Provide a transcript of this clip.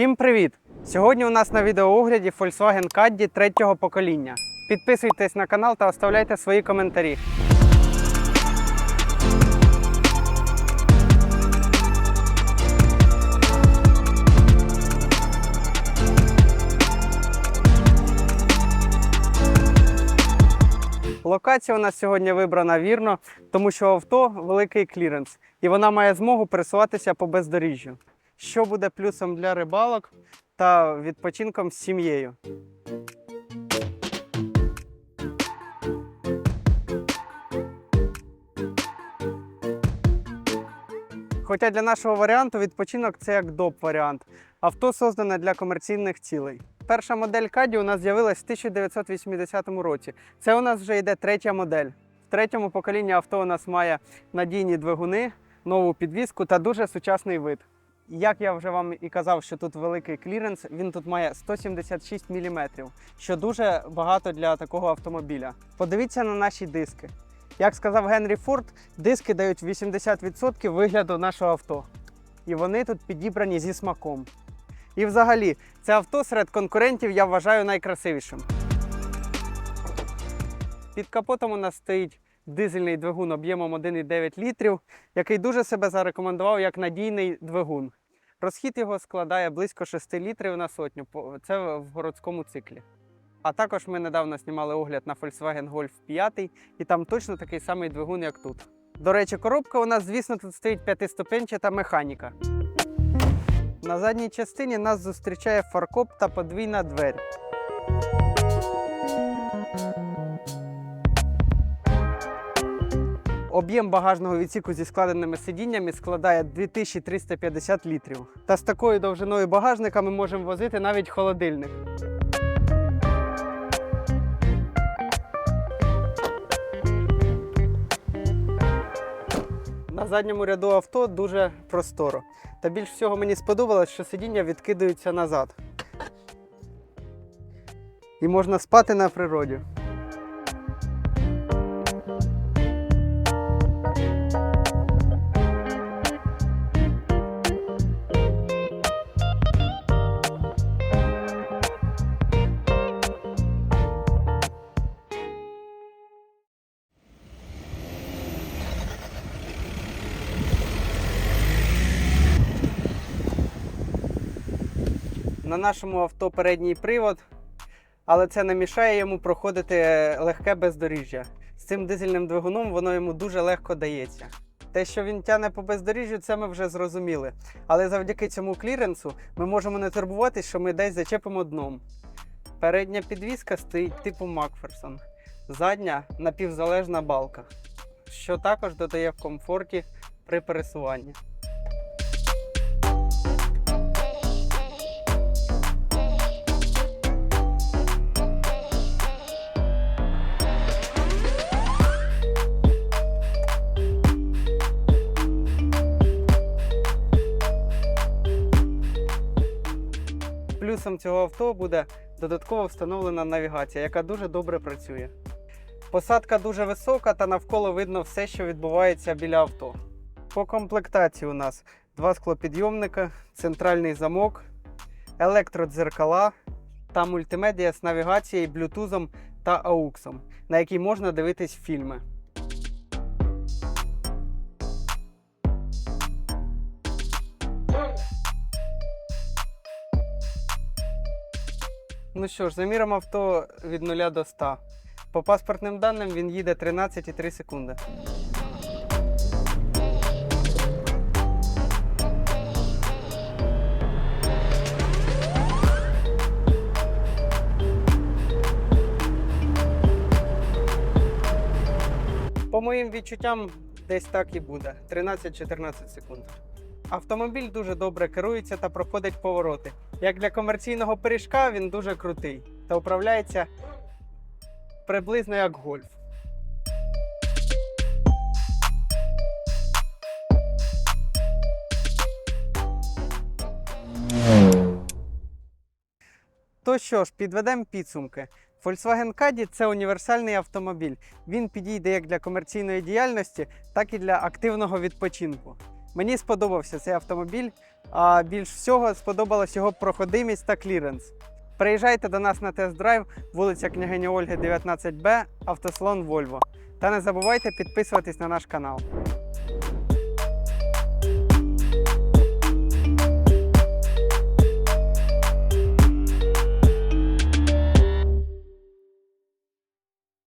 Всім привіт! Сьогодні у нас на відеоогляді Volkswagen Caddy третього покоління. Підписуйтесь на канал та оставляйте свої коментарі. Локація у нас сьогодні вибрана вірно, тому що авто великий кліренс, і вона має змогу пересуватися по бездоріжжю, що буде плюсом для рибалок та відпочинком з сім'єю. Хоча для нашого варіанту відпочинок це як доп варіант. Авто создане для комерційних цілей. Перша модель Каді у нас з'явилась в 1980 році. Це у нас вже йде третя модель. В третьому поколінні авто у нас має надійні двигуни, нову підвіску та дуже сучасний вид. Як я вже вам і казав, що тут великий кліренс, він тут має 176 мм, що дуже багато для такого автомобіля. Подивіться на наші диски. Як сказав Генрі Форд, диски дають 80% вигляду нашого авто. І вони тут підібрані зі смаком. І взагалі, це авто серед конкурентів я вважаю найкрасивішим. Під капотом у нас стоїть дизельний двигун об'ємом 1,9 літрів, який дуже себе зарекомендував як надійний двигун. Розхід його складає близько 6 літрів на сотню. Це в городському циклі. А також ми недавно знімали огляд на Volkswagen Golf 5, і там точно такий самий двигун, як тут. До речі, коробка у нас, звісно, тут стоїть п'ятиступенчата механіка. На задній частині нас зустрічає фаркоп та подвійна двері. Об'єм багажного відсіку зі складеними сидіннями складає 2350 літрів. Та з такою довжиною багажника ми можемо возити навіть холодильник. На задньому ряду авто дуже просторо. Та більш всього мені сподобалось, що сидіння відкидаються назад. І можна спати на природі. На нашому авто передній привод, але це не мішає йому проходити легке бездоріжжя. З цим дизельним двигуном воно йому дуже легко дається. Те, що він тяне по бездоріжжю, це ми вже зрозуміли. Але завдяки цьому кліренсу ми можемо не турбуватись, що ми десь зачепимо дном. Передня підвіска стоїть типу Макферсон, задня напівзалежна балка, що також додає в комфорті при пересуванні. Плюсом цього авто буде додатково встановлена навігація, яка дуже добре працює. Посадка дуже висока та навколо видно все, що відбувається біля авто. По комплектації у нас два склопідйомника, центральний замок, електродзеркала та мультимедіа з навігацією, блютузом та ауксом, на якій можна дивитись фільми. Ну що ж, заміром авто від 0 до 100. По паспортним даним він їде 13,3 секунди. По моїм відчуттям, десь так і буде: 13-14 секунд. Автомобіль дуже добре керується та проходить повороти. Як для комерційного пиріжка, він дуже крутий та управляється приблизно як гольф. То що ж, підведемо підсумки. Volkswagen Caddy – це універсальний автомобіль. Він підійде як для комерційної діяльності, так і для активного відпочинку. Мені сподобався цей автомобіль, а більш всього сподобалась його проходимість та кліренс. Приїжджайте до нас на тест-драйв, вулиця княгині Ольги, 19Б, автослон Volvo. Та не забувайте підписуватись на наш канал.